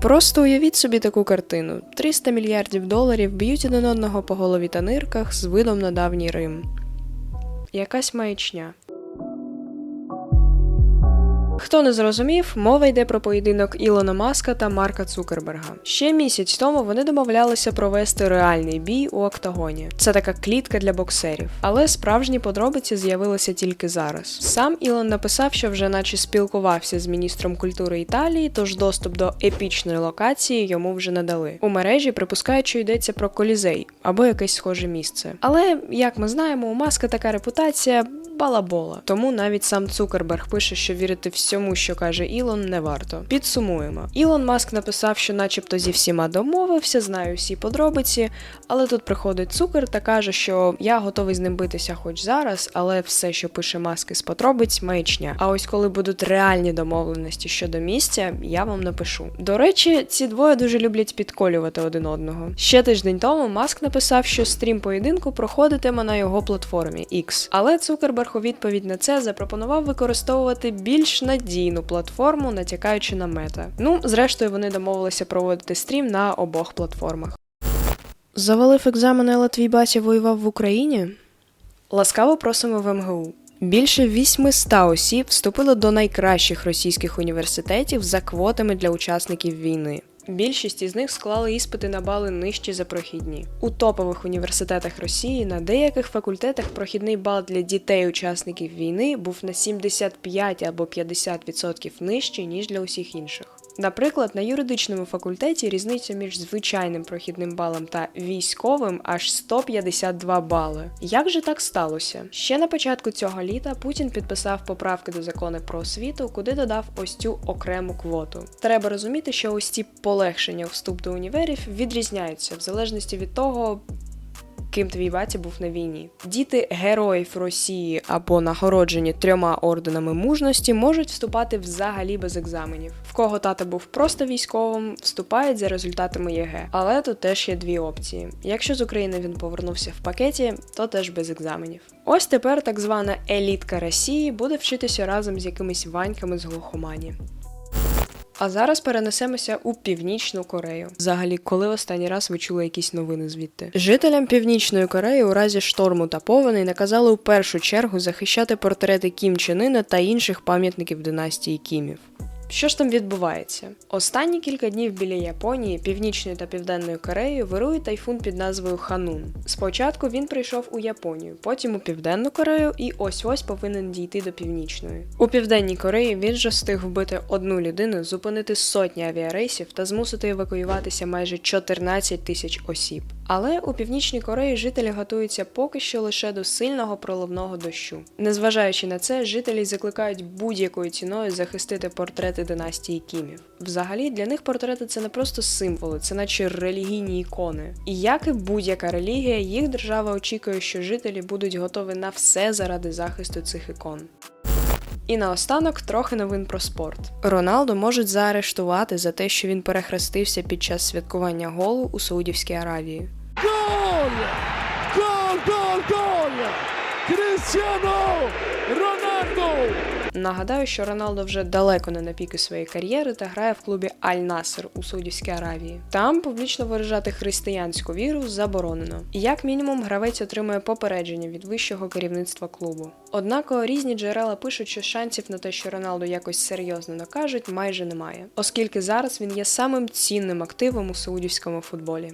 Просто уявіть собі таку картину: 300 мільярдів доларів б'ють один одного по голові та нирках з видом на давній Рим. Якась маячня. Хто не зрозумів, мова йде про поєдинок Ілона Маска та Марка Цукерберга. Ще місяць тому вони домовлялися провести реальний бій у октагоні. Це така клітка для боксерів. Але справжні подробиці з'явилися тільки зараз. Сам Ілон написав, що вже наче спілкувався з міністром культури Італії, тож доступ до епічної локації йому вже надали. У мережі припускають, що йдеться про колізей або якесь схоже місце. Але як ми знаємо, у Маска така репутація балабола. Тому навіть сам Цукерберг пише, що вірити всьому, що каже Ілон, не варто. Підсумуємо. Ілон Маск написав, що начебто зі всіма домовився, знаю всі подробиці, але тут приходить цукер та каже, що я готовий з ним битися хоч зараз, але все, що пише Маск із подробиць, маячня. А ось коли будуть реальні домовленості щодо місця, я вам напишу. До речі, ці двоє дуже люблять підколювати один одного. Ще тиждень тому Маск написав, що стрім поєдинку проходитиме на його платформі X. Але Цукерберг у відповідь на це запропонував використовувати більш надійну платформу, натякаючи на мета. Ну, зрештою, вони домовилися проводити стрім на обох платформах. Завалив екзамени, але твій батя воював в Україні? Ласкаво просимо в МГУ. Більше 800 осіб вступило до найкращих російських університетів за квотами для учасників війни. Більшість із них склали іспити на бали нижчі за прохідні. У топових університетах Росії на деяких факультетах прохідний бал для дітей-учасників війни був на 75 або 50% нижчий, ніж для усіх інших. Наприклад, на юридичному факультеті різниця між звичайним прохідним балом та військовим аж 152 бали. Як же так сталося? Ще на початку цього літа Путін підписав поправки до закону про освіту, куди додав ось цю окрему квоту. Треба розуміти, що ось ці полегшення вступ до універів відрізняються в залежності від того, ким твій батя був на війні. Діти героїв Росії або нагороджені трьома орденами мужності можуть вступати взагалі без екзаменів. В кого тата був просто військовим, вступають за результатами ЄГЕ. Але тут теж є дві опції. Якщо з України він повернувся в пакеті, то теж без екзаменів. Ось тепер так звана елітка Росії буде вчитися разом з якимись ваньками з глухомані. А зараз перенесемося у Північну Корею. Взагалі, коли останній раз ви чули якісь новини звідти? Жителям Північної Кореї у разі шторму та повеней наказали у першу чергу захищати портрети Кім Чен Іна та інших пам'ятників династії Кімів. Що ж там відбувається? Останні кілька днів біля Японії, Північної та Південної Кореї вирує тайфун під назвою Ханун. Спочатку він прийшов у Японію, потім у Південну Корею і ось ось повинен дійти до Північної. У Південній Кореї він же встиг вбити одну людину, зупинити сотні авіарейсів та змусити евакуюватися майже 14 тисяч осіб. Але у північній Кореї жителі готуються поки що лише до сильного проливного дощу. Незважаючи на це, жителі закликають будь-якою ціною захистити портрети династії Кімів. Взагалі для них портрети це не просто символи, це наче релігійні ікони. І як і будь-яка релігія, їх держава очікує, що жителі будуть готові на все заради захисту цих ікон. І наостанок трохи новин про спорт. Роналду можуть заарештувати за те, що він перехрестився під час святкування голу у Саудівській Аравії. Gol! Gol, gol, gol! Cristiano Ronaldo! Нагадаю, що Роналдо вже далеко не на піки своєї кар'єри та грає в клубі Аль-Наср у Саудівській Аравії. Там публічно виражати християнську віру заборонено. І як мінімум гравець отримує попередження від вищого керівництва клубу. Однак різні джерела пишуть, що шансів на те, що Роналду якось серйозно накажуть, майже немає, оскільки зараз він є самим цінним активом у саудівському футболі.